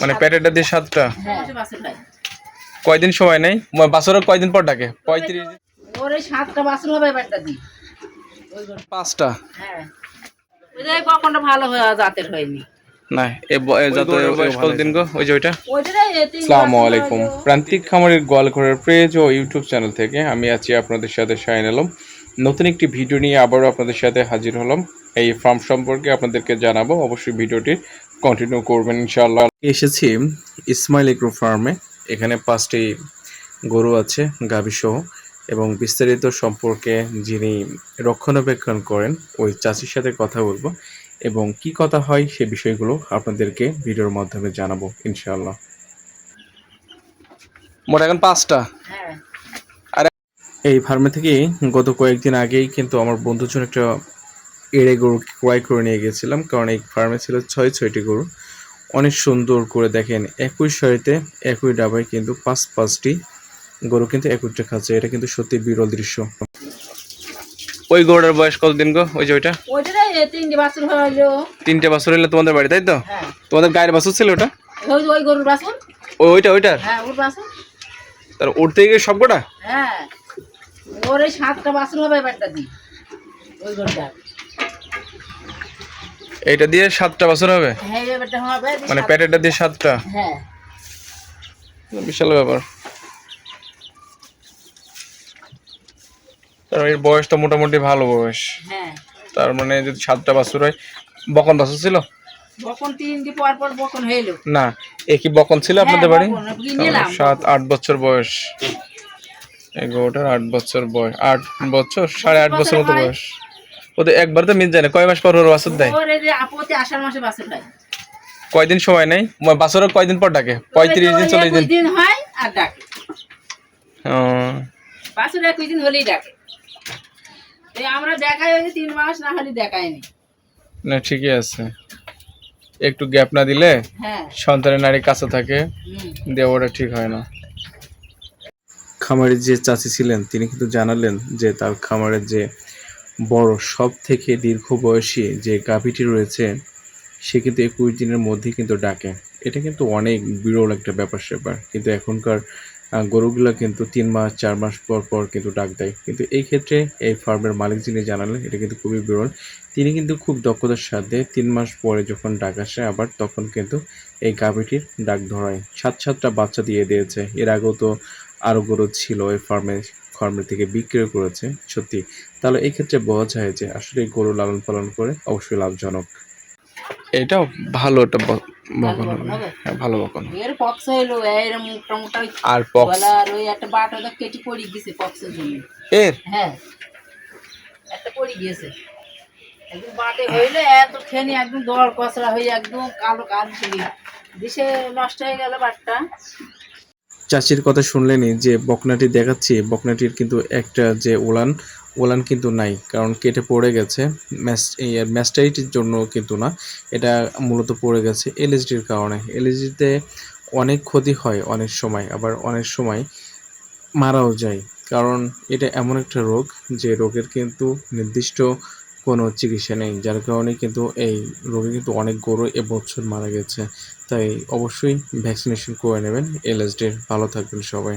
মানে পেটেটা দিয়ে সাতটা? হ্যাঁ কয়দিন সময় নেই? বাছরের কয়দিন পর ডাকে? পঁয়ত্রিশ দিন? সাতটা বাছুর হবে ব্যাটটা দি পাঁচটা? হ্যাঁ। ওই কখনো ভালো হয়ে জাতের হয়নি। না এ যত বয়স গো ওই যে ওইটা? আসসালামু আলাইকুম। প্রান্তিক খামারের গোয়ালঘরের পেজ ও ইউটিউব চ্যানেল থেকে আমি আছি আপনাদের সাথে শাহিন আলম। নতুন একটি ভিডিও নিয়ে আবারও আপনাদের সাথে হাজির হলাম। এই ফার্ম সম্পর্কে আপনাদেরকে জানাব। অবশ্যই ভিডিওটি কন্টিনিউ করবেন ইনশাআল্লাহ। এসেছি ইসমাইল এগ্রো ফার্মে। এখানে পাঁচটি গরু আছে গাভী সহ এবং বিস্তারিত সম্পর্কে যিনি রক্ষণাবেক্ষণ করেন ওই চাচির সাথে কথা বলব। এবং কি কথা হয় সে বিষয়গুলো আপনাদেরকে ভিডিওর মাধ্যমে জানাব ইনশাআল্লাহ। মোট এখন পাঁচটা। হ্যাঁ। এই ফার্মে থেকে গত কয়েকদিন আগেই কিন্তু আমার বন্ধুর জন্য একটা এড়ে গরু ক্রয় করে নিয়ে গেছিলাম কারণ এই ফার্মে ছিল ছয় ছয়টি গরু। অনেক সুন্দর করে দেখেন একই সারিতে একই ডাবায় কিন্তু পাঁচ পাঁচটি গরু কিন্তু একইটা খাচ্ছে। এটা কিন্তু সত্যি বিরল দৃশ্য। ওই গরুটার বয়স কতদিন গো? ওই যে ওইটা? তিনটে বাছুর হলো তিনটে বছর হলে তোমাদের বাড়ি তাই তো? হ্যাঁ। তোমাদের গায়ের বাছুর ছিল ওটা? ওই গরুর বাছুর। ওই ওইটা ওইটার? হ্যাঁ ওর বাছুর। তার ওর থেকে সব কটা হ্যাঁ। ওর সাতটা বাছুর হবে দি ওই গরুটা এইটা দিয়ে সাতটা বছর হবে? হ্যাঁ মানে সাত- প্যাটেটা দিয়ে সাতটা? হ্যাঁ। বিশাল ব্যাপার। কারণ এর বয়স তো মোটামুটি ভালো বয়স। হ্যাঁ। তার মানে যদি সাতটা বাছুর হয় বকন বাছুর ছিল? বকন তিন দিন পর পর বকন হইল না একই বকন ছিল আপনাদের বাড়ি? সাত আট বছর বয়স। এই গরুটার আট বছর বয়স আট বছর সাড়ে আট বছর মতো বয়স। ওদের একবার তো মিস যায় না। কয় মাস পর ওর বাছুর দেয়? আষাঢ় মাসে বাছুর কয়দিন সময় নেই? বাছরের কয়দিন পর ডাকে? পঁয়ত্রিশ দিন চল্লিশ দিন। দিন হয় আর ডাকে। বাছুর একুশ দিন হলেই ডাকে। আমরা দেখাই তিন মাস না হলে দেখায়নি না ঠিকই আছে। একটু গ্যাপ না দিলে হ্যাঁ। সন্তানের নারী কাছে থাকে দেওয়াটা ঠিক হয় না। খামারের যে চাচি ছিলেন তিনি কিন্তু জানালেন যে তার খামারের যে বড় সব থেকে দীর্ঘ বয়সী যে গাভীটি রয়েছে, সে কিন্তু একুশ দিনের মধ্যে কিন্তু ডাকে। এটা কিন্তু অনেক বিরল একটা ব্যাপার স্যাপার। কিন্তু এখনকার গরুগুলো কিন্তু তিন মাস, চার মাস পর পর কিন্তু ডাক দেয়। কিন্তু এই ক্ষেত্রে এই ফার্মের মালিক যিনি জানালেন, এটা কিন্তু খুবই বিরল। তিনি কিন্তু খুব দক্ষতার সাথে তিন মাস পরে যখন ডাক আসে, আবার তখন কিন্তু এই গাভীটির ডাক ধরায়। সাত সাতটা বাচ্চা দিয়ে দিয়েছে। এর আগেও তো আরও গরু ছিল এই ফার্মে। ফার্মের থেকে বিক্রি করেছে সত্যি। তাহলে এই ক্ষেত্রে বোঝা যায় যে আসলে গরু লালন পালন করে অবশ্যই লাভজনক। এটাও ভালো একটা বকন হবে। হ্যাঁ ভালো বকন এর পক্স হইল এর মোটা মোটা আর পক্স গলার ওই একটা বাটা ওটা কেটে পড়ে গেছে পক্সের জন্য। এর? হ্যাঁ। একটা পড়ে গিয়েছে একদম বাটে হইলে এত খেনি একদম দর কচরা হয়ে একদম কালো কাল পড়ি দিশে নষ্ট হয়ে গেল বাটটা। চাচির কথা শুনলেনি যে বকনাটি দেখাচ্ছি, বকনাটির কিন্তু একটা যে ওলান ওলান কিন্তু নাই, কারণ কেটে পড়ে গেছে। ম্যাস্টাইটির জন্য কিন্তু না, এটা মূলত পড়ে গেছে এলএসডির কারণে। এলএসডিতে অনেক ক্ষতি হয় অনেক সময়, আবার অনেক সময় মারাও যায়, কারণ এটা এমন একটা রোগ যে রোগের কিন্তু নির্দিষ্ট কোনো চিকিৎসা নেই, যার কারণে কিন্তু এই রোগে কিন্তু অনেক গরু এবছর মারা গেছে। তাই অবশ্যই ভ্যাকসিনেশন করে নেবেন। এলএসডির ভালো থাকবেন সবাই।